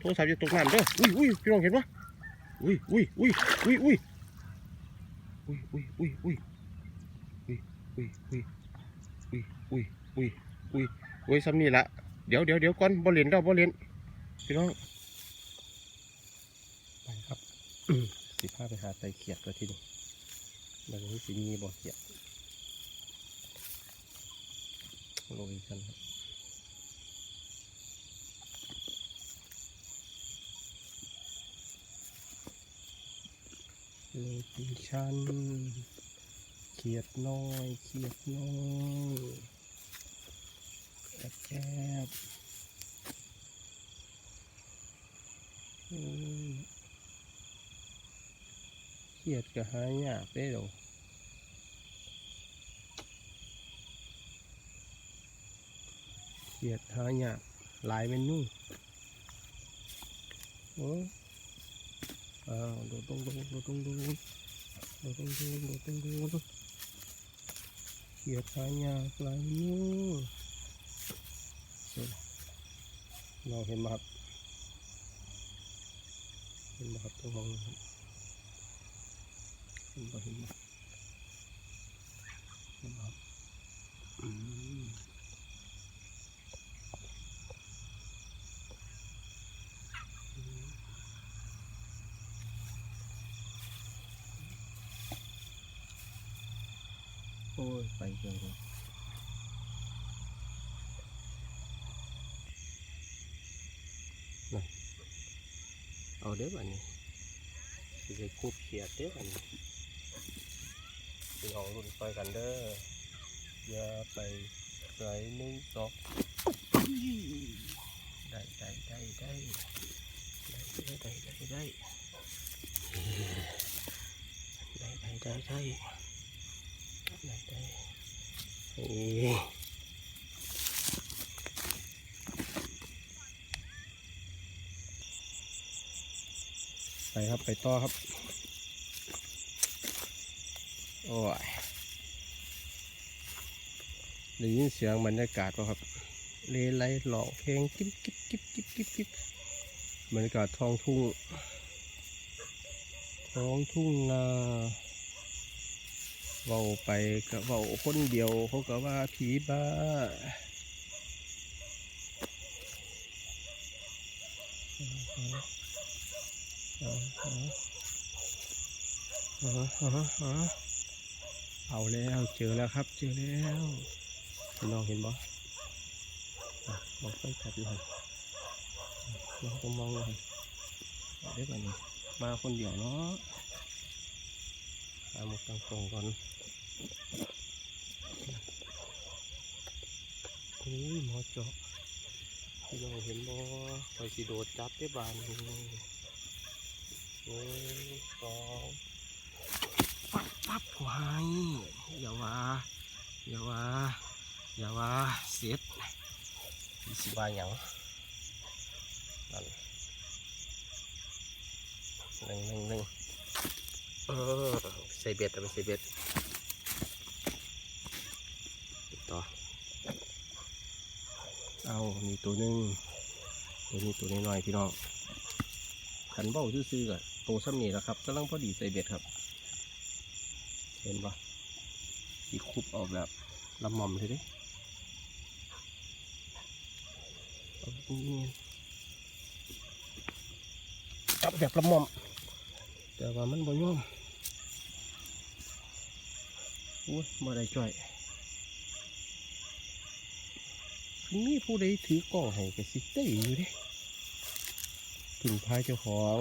โทรศัพท์จะตกน้ำเด้ออุ้ยอุ้ยพี่น้องเห็นปะอุ้ยอุ้ยอุ้ยอุ้ยอุ้ยอุ้ยอุ้ยอุ้ยอุ้ยอุ้ยอุ้ยอุ้ยอุ้ยอุ้ยอุ้ยอุ้ยอุ้ยซ้ำนี่ละเดี๋ยวเดี๋ยวเดี๋ยวก่อนบ่เลนเด้อบ่เลนพี่น้องไปครับสิพาไปหาไตเขียดตัวที่นี่บางทีสิมีบ่เขียดลงอีกกันครับ โลกิชันเขียดน้อยเขียดน้อยแอบแอบเขียดก็หายากได้หรอเขียดหายากหลายเมนูโอ้ Kiệt hai nhà lại nhớ Nó hiện mặt Hiện mặt tôi mong Hiện mặt Hiện mặt Ôi, phải rồi rồi. Này. Ờ, Ở đấy bạn này. Dây cụp kia tiếp bạn này. Thì họ luôn phải gần đó. Giờ phải rồi nên gió. Đây, đây, đây, đây. Đây, đây, đây, đây. Đây, đây, đây, đây. đây. ไปครับไปต่อครับ โอ้ยได้ยินเสียงบรรยากาศป่ะครับ เลไลหลอกเพลงกิ๊บกิ๊บกิ๊บกิ๊บกิ๊บกิ๊บบรรยากาศท้องทุ่ง ท้องทุ่งนา เว้าไปก็เว้าคนเดียวเขาก็ว่าผีบ้าเอาแล้วเจอแล้วครับ เจอแล้วพี่น้องเห็นบ่อะมองไปจับหน่อยลองก็มองหน่อยเอาได้ป่ะนี่มาคนเดียวเนาะ เอาหมดตั้งตรงก่อนอุ้ยหมอเจาะพี่น้องเห็นบ่คอยสิโดดจับได้บานหนึ่งสองปั๊บปั๊บหวายอย่าว่าอย่าว่าอย่าว่าเสร็จมีสิว่าหยังนั่นหนึ่งหนึ่งหนึ่งเออ ใส่เบ็ดเอาไปใส่เบ็ดต่อ เอามีตัวหนึ่งตัวนี้ตัวน้อยๆพี่น้องขันเบ้าซื่อๆกับโตซ้ำนี่แหละครับกำลังพอดีใส่เบ็ดครับ เห็นปะสีคุบออกแบบละหม่อมเลยดิจับแบบละหม่อม แต่ว่ามันบ่ย่อม อุ้ยบ่ได้จ่อยมีผู้ใดถือกล้องให้ก็สิได้อยู่เด้ถึงพายเจ้าของ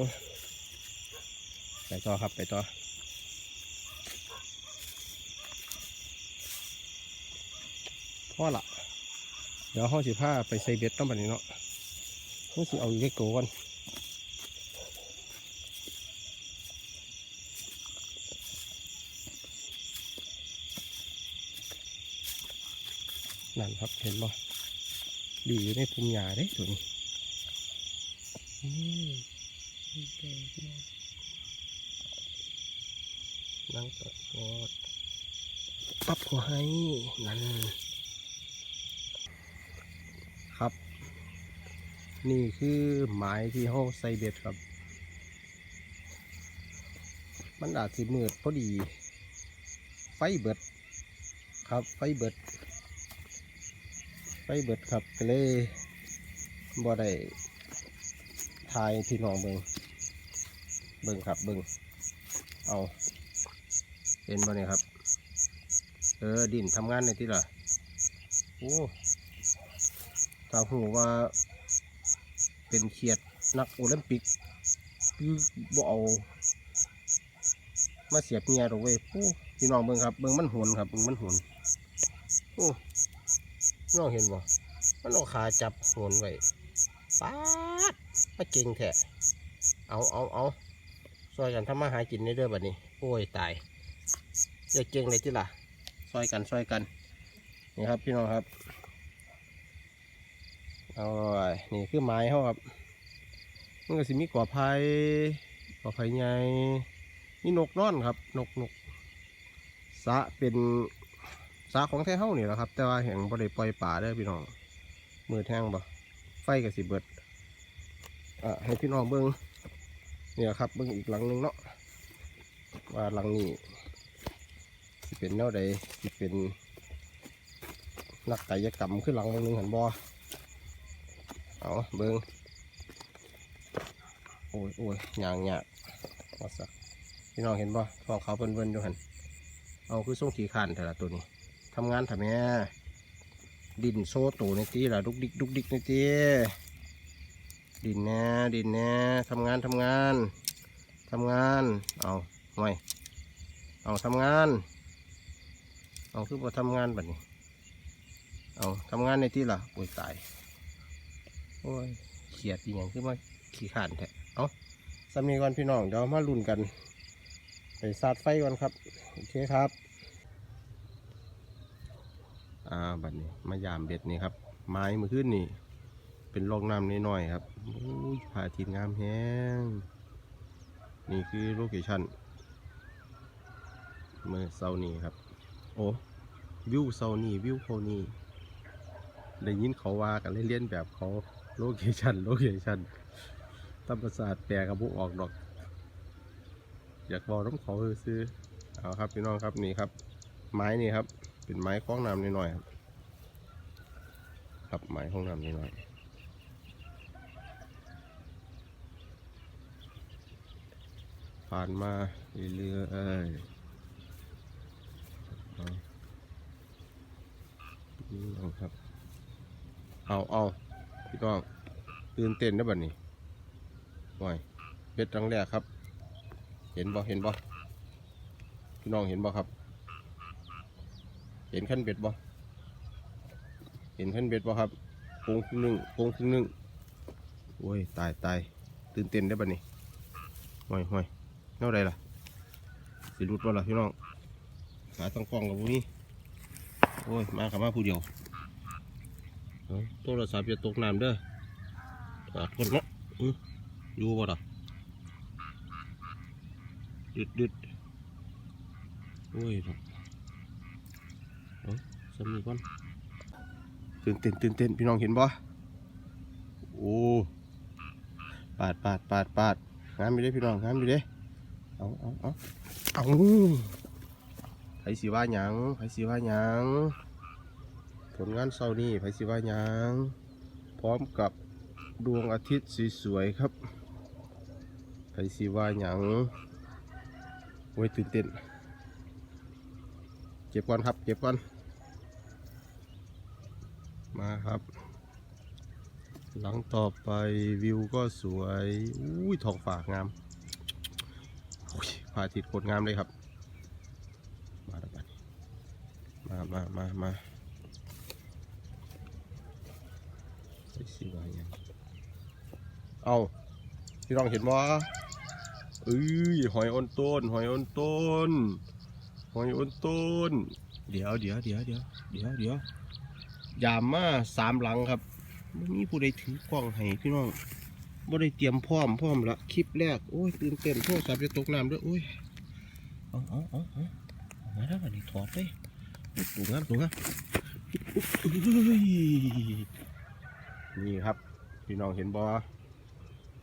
ไปต่อครับไปต่อพ่อละเดี๋ยวห้องสิผ้าไปใส่เบ็ดต้องแบบนี้เนาะห้องสิเอาอีกเล็กโตก่อน นั่นครับเห็นบ่ดีอยู่ในภูมิหญ้าเด้ตัวนี้อืมนี่แกพี่น้องนั่งตดกอดปั๊บหัวให้นั่นครับ นี่คือหมายที่ห้องใส่เบ็ดครับ มันอาจสิมืดพอดี ไฟเบิด ครับไฟเบิด ไฟเบิดครับก็เลยบ่ได้ทายพี่น้องเบิงเบิงครับเบิงเอาเห็นบ่เนี่ยครับ เออดินทำงานในที่ละโอ้ถ้าหูว่า เป็นเขียดนักโอลิมปิกคือบ่เอามาเสียบเงียหรอกเว้ยโอ้พี่น้องเบิงครับเบิงมันหวนครับเบิงมันหวนโอ้ น้องเห็นบ่มันเอาขาจับหวนไว้ป๊าดมาเก่งแท้เอาเอาเอาซอยกันทำมาหากินในเด้อแบัดนี้ โอ้ยตายอย่าเก่งเลยที่ล่ะซอยกันซอยกันนี่ครับพี่น้องครับเอาไว้นี่คือไม้เขาครับมันก็สิมีกอไผ่กอไผ่ใหญ่มีนกนอนครับ นกนกสะเป็น สระของแท้เฮานี่แหละครับ แต่ว่าแห่งบ่ได้ปล่อยป่าเด้พี่น้องมือแท่งบ่ไฟก็สิเบิดอะให้พี่น้องเบิ่งเนี่ยครับเบิ่งอีกหลังหนึงเนาะว่าหลังนี้สิเป็นแนวใดสิเป็นนักกายกรรมขึ้นหลังหนึงเห็นบ่เอาเบิ่งโอ้ยโอ้ยยางยากว่าสักพี่น้องเห็นป่ะท้องเขาเบิ่นๆอยู่หันเอาคือส่งขี่ขานแต่ละตัวนี้ ทำงานทำแม่ดินโซ่ตัวในตีละดุกดิกดุกดิกในตีดินแน่ดินแน่ทำงานทำงานทำงาน เอาหน่อยเอาทำงาน เอาคือว่าทำงานแบบนี้ เอาทำงานในที่ละโอ้ยตาย โอ้ยเขียดอีหยังคือมาขี้ขานแท้เอาสามีก่อนพี่น้องเดี๋ยวมาลุ้นกัน ไปสาดไฟก่อนครับ โอเคครับ อ่าบัดนี้มายามเบ็ดนี่ครับ ไม้มือขึ้นนี่ เป็นร่องน้ำน้อยๆครับอุ้ยผาทินงามแห้ง นี่คือโลเคชั่นเมื่อเซานี้ครับ โอ้วิวเซานี้วิวเขานี่ได้ยินเขาว่ากันเล่นๆแบบเขาโลเคชั่นโลเคชั่นธรรมศาสตร์แปลกับพวกออกดอก อยากบอกน้ำเขาซื้อเอาครับพี่น้องครับนี่ครับ ไม้นี่ครับ เป็นไม้คล้องน้ำนิดหน่อยครับครับไม้คล้องน้ำนิดหน่อยผ่านมาเรื่อยๆเอานี่ครับ เอาเอาพี่น้องตื่นเต้นนะบัดนี้หน่อยเบ็ดรังแรกครับ เห็นบ่เห็นบ่พี่น้องเห็นบ่ครับ เห็นขั้นเบ็ดบ่เห็นขั้นเบ็ดบ่ครับโป่งครึ่งหนึ่งโป่งครึ่งหนึ่งโอ้ยตายตายตื่นเต้นได้อบัดนี้ห่วยห่วยเท่าไรล่ะสิรุดบ่ล่ะพี่น้องขาต้องกล้องกับพวกนี้โอ้ยมากับมาผู้เดียวเอาโทรศัพท์จะตกน้ำเด้อถอดคนเนาะอยู่บ่ล่ะดึดดึดโอ้ยเนาะเอ้ย สามีก่อนตื่นเต้นตื่นเต้นพี่น้องเห็นบ่โอ้ปาดปาดปาดปาดงามอยู่เด้พี่น้องงามอยู่เด้เอาเอาเอาเอาไผสิว่าหยังไผสิว่าหยังผลงานเช้านี้ไผสิว่าหยังพร้อมกับดวงอาทิตย์สวยๆครับไผสิว่าหยังโอ้ยตื่นเต้นเก็บก่อนครับ เก็บก่อน มาครับ หลังต่อไปวิวก็สวยอุ้ยทองฟ้างามอุ้ยพาทิตโคตรงามเลยครับ มาแล้วบัดนี้มามามามาไผสิว่าหยังเอาพี่น้องเห็นว่าเอ้ยหอยอ้นต้น หอยอ้นต้น หอยอ้นต้น เดี๋ยวเดี๋ยวเดี๋ยวเดี๋ยวเดี๋ยวเดี๋ยว ยามมาสามหลังครับไม่มีผู้ใดถือกล้องให้พี่น้องบ่ได้เตรียมพร้อมพร้อมละคลิปแรกโอ้ยตื่นเต้นโทรศัพท์จะตกน้ำด้วยโอ้ยเอาเอาเอาเอาเอามาแล้ววันนี้ถอดเลยถูกงามถูกงามอุ๊บอุ๊บอุ๊ยนี่ครับ พี่น้องเห็นบอ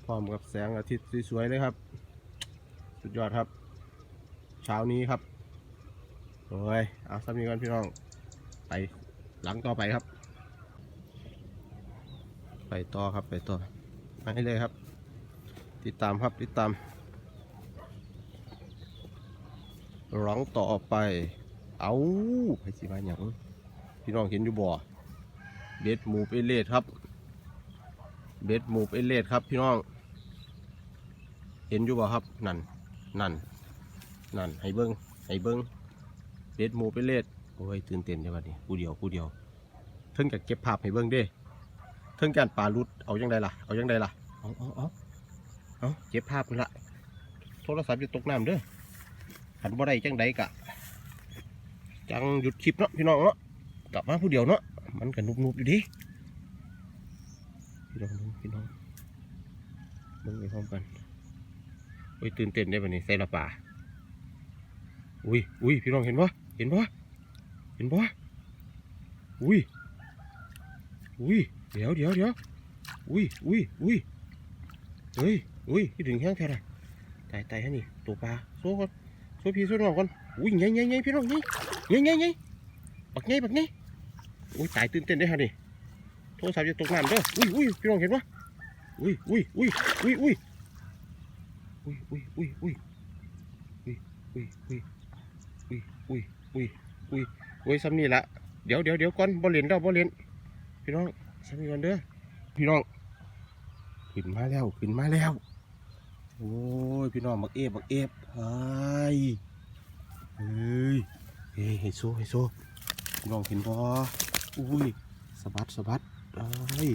พร้อมกับแสงอาทิตย์สวยๆเลยครับ สุดยอดครับ เช้านี้ครับโอ้ยเอาสามีกันพี่น้องไป หลังต่อไปครับ ไปต่อครับไปต่อไปให้เลยครับ ติดตามครับติดตามร้องต่อไป เอาไปสิมาหยังพี่น้องเห็นอยู่บ่เบสมูฟเอเลดครับ เบสมูฟเอเลดครับ พี่น้อง เห็นอยู่บ่ครับ นั่น นั่น นั่น ให้เบิ้งให้เบิ้งเบสมูฟเอเลด โอ้ยตื่นเต้นจังวะนี่ผู้เดียวผู้เดียวเพิ่งจะเก็บภาพให้เบิ้งเด้เพิ่งการปลาลุดเอายังไงล่ะเอายังไงล่ะเอาเอาเอาเอาเก็บภาพนี่ละโทรศัพท์จะตกน้ำเด้อหันบ่ได้จังใดกะ จังหยุดคลิปเนาะพี่น้องเนาะกลับมาผู้เดียวเนาะมันก็นุบๆอยู่ดิพี่น้องพี่น้องเบิ่งไปพร้อมกันโอ้ยตื่นเต้นได้แบบนี้ใส่ละป่าอุ้ยอุ้ยพี่น้องเห็นปะเห็นปะ เห็นปะอุ้ย อุ้ย เดี๋ยวเดี๋ยวเดี๋ยวอุ้ยอุ้ยอุ้ยเฮ้ยอุ้ยพี่ถึงแห้งแค่ไหนตายตายฮะนี่ตัวปลาโซ่ก่อนโซ่พี่โซ่น้องก่อนอุ้ยไงไงไงพี่น้องไงไงไงไงบักไงบักไงอุ้ยตายตื่นเต้นได้ฮะนี่โทรศัพท์จะตกน้ำเด้ออุ้ยอุ้ยพี่น้องเห็นปะอุ้ยอุ้ยอุ้ยอุ้ยอุ้ยอุ้ยอุ้ยอุ้ยอุ้ยอุ้ยอุ้ยอุ้ยอุ้ยอุ้ยอุ้ย อุ้ยอุ้ยซ้ำนี่ละเดี๋ยวเดี๋ยวเดี๋ยวก่อนบ่เลนเด้อบ่เลนพี่น้องซ้ำนี่ก่อนเด้อพี่น้องขึ้นมาแล้วขึ้นมาแล้ว โอ้ยพี่น้องบักเอฟบักเอฟเฮ้ยเฮ้ยเฮ้ยให้โซ่ให้โซ่พี่น้องเห็นบ่อุ้ยสะบัดสะบัดเอ้ย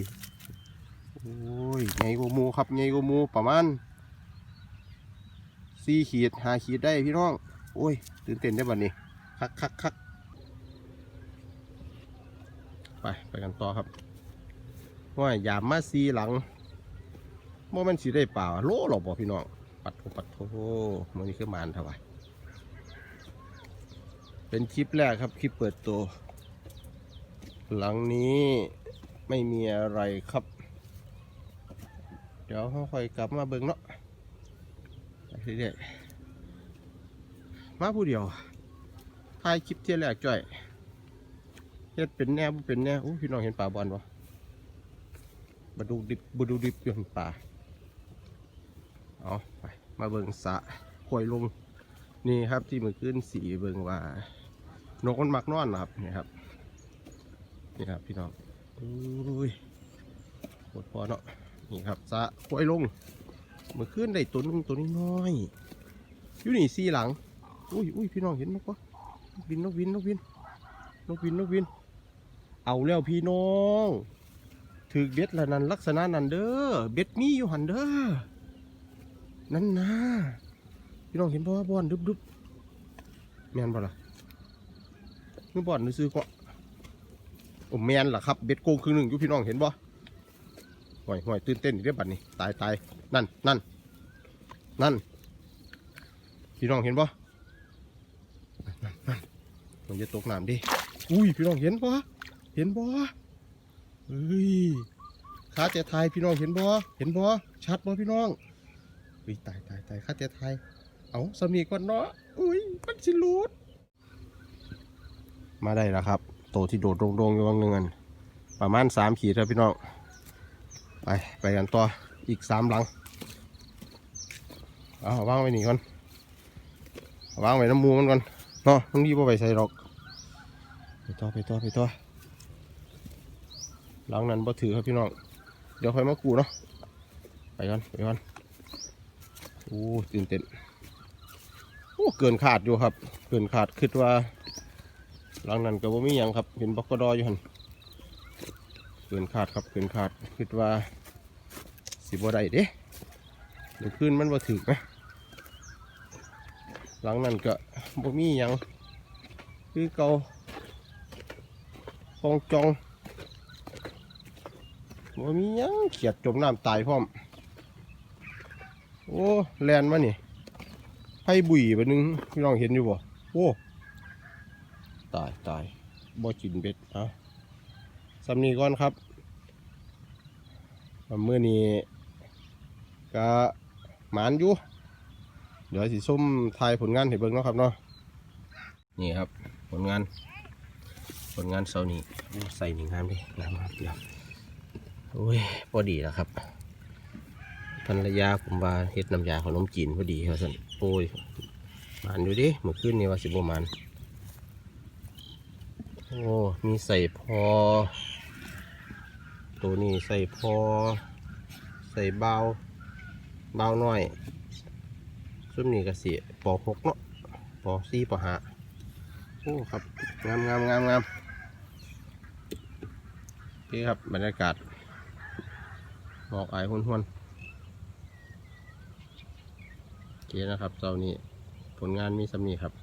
โอ้ยไงกว่าหมูครับไงกว่าหมูประมาณสี่ขีดห้าขีดได้พี่น้อง โอ้ยตื่นเต้นได้บัดนี้ คักคักคัก ไปไปกันต่อครับว่ายามมาซีหลังโมมันสีได้เปล่าโลหรอกบ่พี่น้องปัดโถปัดโถมันนี่คือมานเท่าไหร่เป็นคลิปแรกครับคลิปเปิดตัว หลังนี้ไม่มีอะไรครับ เดี๋ยวค่อยกลับมาเบิ่งเนาะเรื่อยๆมาผู้เดียวถ่ายคลิปเที่ยแรกจ่อย เฮ็ดเป็นแน่บ่เป็นแน่อู้พี่น้องเห็นป่าบอลวะบดูดิบบดูดิบอยู่เห็นป่าเอาไปมาเบิ่งสระควยลงนี่ครับที่มือขึ้นสีเบิ่งว่า นกมันมักนอนนะครับนี่ครับนี่ครับพี่น้องอุ้ยปวดพอเนาะนี่ครับสะควยลงมือขึ้นได้ตัวนึงตัวนี้น้อยอยู่นี่สีหลังอุ้ยอุ้ยพี่น้องเห็นนกปะนกวินนกวินนกวินนกวินนกวิน เอาแล้วพี่น้อง ถือเบ็ดละนันลักษณะนันเด้อ เบ็ดมีอยู่หันเด้อ นั่นนะพี่น้องเห็นบ่ว่าบอนดึบดึบแมนบ่ล่ะนี่บอนนี่ซื้อก็โอ้แมนล่ะครับ เบ็ดโกงครึ่งหนึ่งอยู่พี่น้องเห็นบ่ห่วยห่วยตื่นเต้นอีเด้อบัดนี้ ตายตายนั่นนั่นนั่นพี่น้องเห็นบ่นั่นนั่นมันจะตกน้ำดิ อุ้ยพี่น้องเห็นบ่ เห็นบ่เฮ้ยข้าจะทยพี่น้องเห็นบ่เห็นบ่ชัดบ่พี่น้องอุ้ยตายตายตายข้าจะทยเอาสามีก่อนเนาะอุ้ยมันสิรูดมาได้แล้วครับ โตที่โดดโดงๆอยู่วังหนึ่งอันประมาณสามขีดครับพี่น้องไปไปกันต่ออีกสามหลังเอาวางไว้นี่ก่อนวางไว้น้ำมูมันก่อนเนาะมันนี่บ่ไปใส่หรอก ไปต่อไปต่อไปต่อ หลังนั้นบ่ถือครับพี่น้อง เดี๋ยวค่อยมากูเนาะ ไปก่อนไปก่อนโอ้ตื่นเต้นโอ้เกินขาดอยู่ครับ เกินขาดคิดว่า หลังนั้นก็บ่มีหยังครับ เห็นบกกดออยู่หันเกินขาดครับเกินขาดคิดว่าสิบ่ได้เด้เดี๋ยวขึ้นมันบ่ถึกนะหลังนั้นก็บ่มีหยังคือเก่าคองจอง บ่มียังเขียดจมน้ำตายพร้อม โอ้แลนมานี่ไผ่บุยไปนึงพี่น้องเห็นอยู่บ่โอ้ตายตายบ่กินเบ็ดเอาสำนีก่อนครับไปมื้อนี้ก็หมานอยู่ เดี๋ยวสิส้มทายผลงานให้เบิ่งเนาะครับเนาะนี่ครับผลงาน ผลงานเสาร์นี้ใส่หนึ่งงามดิงามครับเดี๋ยว โอ้ยพอดีแล้วครับภรรยาผมว่าเฮ็ดน้ำยาขนมจีนพอดีครับสันโอ้ยหมานอยู่ดิเมื่อคืนนี้ว่าสิบหมานโอ้มีใส่พอ ตัวนี้ใส่พอ ใส่เบาเบาหน่อยซุ่มนี้ก็สิปอหกเนาะปอสี่ปอหาโอ้ครับงามงามงามงามนี่ครับบรรยากาศ หอกไอหุ่นหุ่นโอเคนะครับเจ้านี้ผลงานมีสำนีครับ